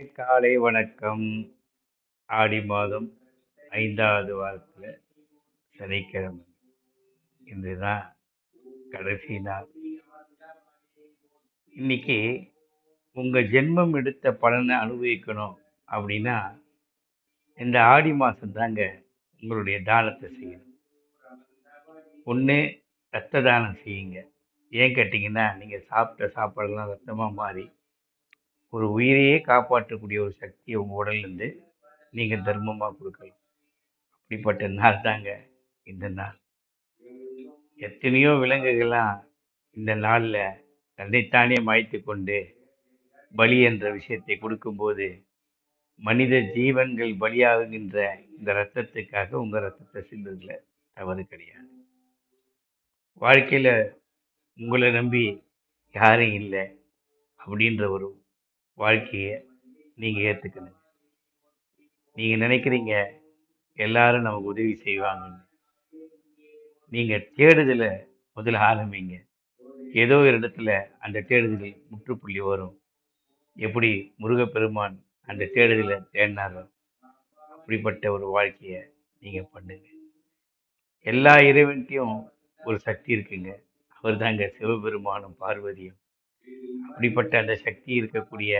காலை வணக்கம். ஆடி மாதம் ஐந்தாவது வாரத்தில் சனிக்கிழமை. இன்று தான் கடைசி நாள். இன்னைக்கு உங்கள் ஜென்மம் எடுத்த பலனை அனுபவிக்கணும் அப்படின்னா இந்த ஆடி மாதம் தாங்க உங்களுடைய தானத்தை செய்யணும். ஒன்று ரத்த தானம் செய்யுங்க. ஏன் கேட்டிங்கன்னா நீங்கள் சாப்பிட்ட சாப்பாடுலாம் ரத்தமாக மாறி ஒரு உயிரையே காப்பாற்றக்கூடிய ஒரு சக்தி உங்கள் உடல்லேருந்து நீங்கள் தர்மமாக கொடுக்கலாம். அப்படிப்பட்ட நாள் தாங்க இந்த நாள். எத்தனையோ விலங்குகள்லாம் இந்த நாளில் தன்னைத்தானே மாய்த்து கொண்டு பலி என்ற விஷயத்தை கொடுக்கும்போது மனித ஜீவன்கள் பலியாகுகின்ற இந்த ரத்தத்துக்காக உங்கள் ரத்தத்தை சிந்ததில் தவறு கிடையாது. வாழ்க்கையில் உங்களை நம்பி யாரும் இல்லை அப்படின்ற ஒரு வாழ்க்கையை நீங்கள் ஏற்றுக்கணும் நீங்கள் நினைக்கிறீங்க எல்லாரும் நமக்கு உதவி செய்வாங்கன்னு. நீங்கள் தேடுதலை முதல்ல ஆரம்பிங்க. ஏதோ ஒரு இடத்துல அந்த தேடுதலில் முற்றுப்புள்ளி வரும். எப்படி முருகப்பெருமான் அந்த தேடுதலை தேடினாரோ அப்படிப்பட்ட ஒரு வாழ்க்கையை நீங்கள் பண்ணுங்க. எல்லா இறைவன்ட்டையும் ஒரு சக்தி இருக்குங்க. அவர் தாங்க சிவபெருமானும் பார்வதியும். அப்படிப்பட்ட அந்த சக்தி இருக்கக்கூடிய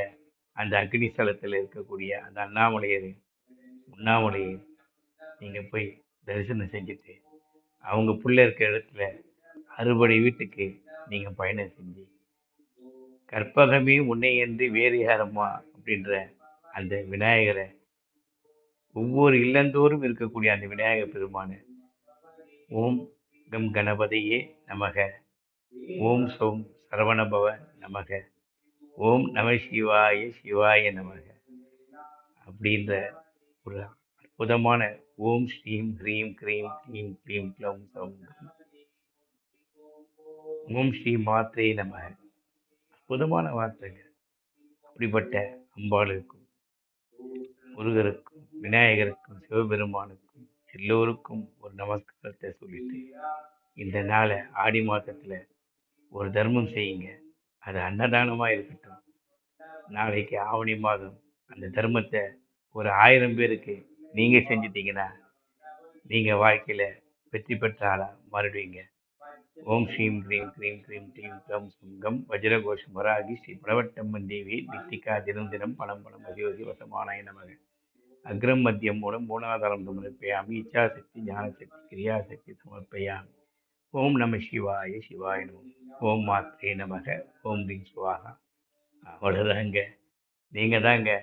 அந்த அக்னி ஸ்தலத்தில் இருக்கக்கூடிய அந்த அண்ணாமலையர் உண்ணாமலையை நீங்கள் போய் தரிசனம் செஞ்சுட்டு அவங்க புள்ள இருக்கிற இடத்துல அறுபடை வீட்டுக்கு நீங்கள் பயணம் செஞ்சு கற்பகமே உன்னை என்று வேறு யாரம்மா அப்படின்ற அந்த விநாயகரை ஒவ்வொரு இல்லந்தோறும் இருக்கக்கூடிய அந்த விநாயகர் பெருமானை ஓம் கம் கணபதியே நமக ஓம் சோம் சரவணபவ நமக. ஓம் நம சிவாய சிவாய நமக. அப்படின்ற ஒரு அற்புதமான ஓம் ஸ்ரீம் ஹ்ரீம் க்ரீம் க்ரீம் க்ரீம் க்ளம் க்ளம் ஓம் ஸ்ரீ மாத்திரை நமக. அற்புதமான வார்த்தைகள். அப்படிப்பட்ட அம்பாளுக்கும் முருகருக்கும் விநாயகருக்கும் சிவபெருமானுக்கும் எல்லோருக்கும் ஒரு நமஸ்காரத்தை சொல்லிட்டு இந்த நாளை ஆடி மாதத்தில் ஒரு தர்மம் செய்யுங்க. அது அன்னதானமாக இருக்கட்டும். நாளைக்கு ஆவணி மாதம் அந்த தர்மத்தை ஒரு ஆயிரம் பேருக்கு நீங்கள் செஞ்சிட்டீங்கன்னா நீங்கள் வாழ்க்கையில் வெற்றி பெற்ற ஆளாக மாறிடுவீங்க. ஓம் ஸ்ரீம் க்ரீம் க்ரீம் க்ரீம் க்ரீம் கம் சுங்கம் வஜ்ரகோஷம் மராகி ஸ்ரீ புலவட்டம்மன் தேவி நித்திகா தினம் தினம் பணம் பணம் வசிவசி வசமானாய நமக. அக்ரம் மத்தியம் மூலம் மூணாதாரம் சமர்ப்பயாமி இச்சாசக்தி ஞானசக்தி கிரியாசக்தி சமர்ப்பயாமி. ஓம் நம சிவாய சிவாய நம. ஓம் மாத்ரே நமக ஓம் ரீம் சுவாகா. அவ்வளோதாங்க நீங்கள் தாங்க